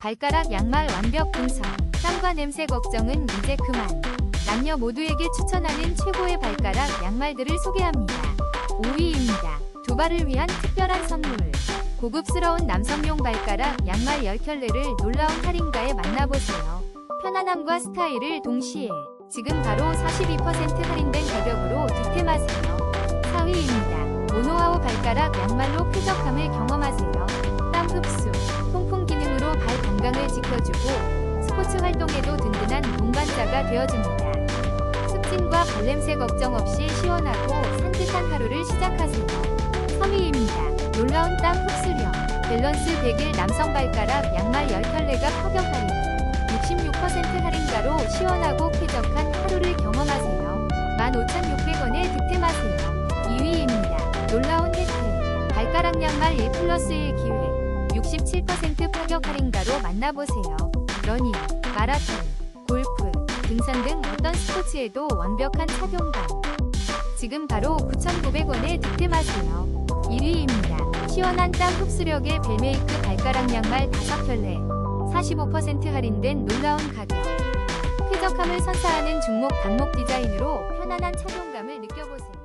발가락 양말 완벽 분석. 땀과 냄새 걱정은 이제 그만. 남녀 모두에게 추천하는 최고의 발가락 양말들을 소개합니다. 5위입니다. 두 발을 위한 특별한 선물. 고급스러운 남성용 발가락 양말 10켤레를 놀라운 할인가에 만나보세요. 편안함과 스타일을 동시에 지금 바로 42% 할인된 가격으로 득템하세요. 4위입니다. 모노하우 발가락 양말로 쾌적함을 경험 건강을 지켜주고 스포츠 활동에도 든든한 동반자가 되어줍니다. 습진과 발냄새 걱정 없이 시원하고 산뜻한 하루를 시작하세요. 3위입니다. 놀라운 땀 흡수력, 밸런스 100일 남성 발가락 양말 10켤레가 파격 할인, 66% 할인가로 시원하고 쾌적한 하루를 경험하세요. 15,600원에 득템하세요. 2위입니다. 놀라운 혜택, 발가락 양말 1 플러스 1 기회, 67% 파격 할인가로 만나보세요. 러닝, 마라톤, 골프, 등산 등 어떤 스포츠에도 완벽한 착용감. 지금 바로 9,900원에 득템하세요. 1위입니다. 시원한 땀 흡수력의 벨메이크 발가락 양말 5켤레. 45% 할인된 놀라운 가격. 쾌적함을 선사하는 중목 단목 디자인으로 편안한 착용감을 느껴보세요.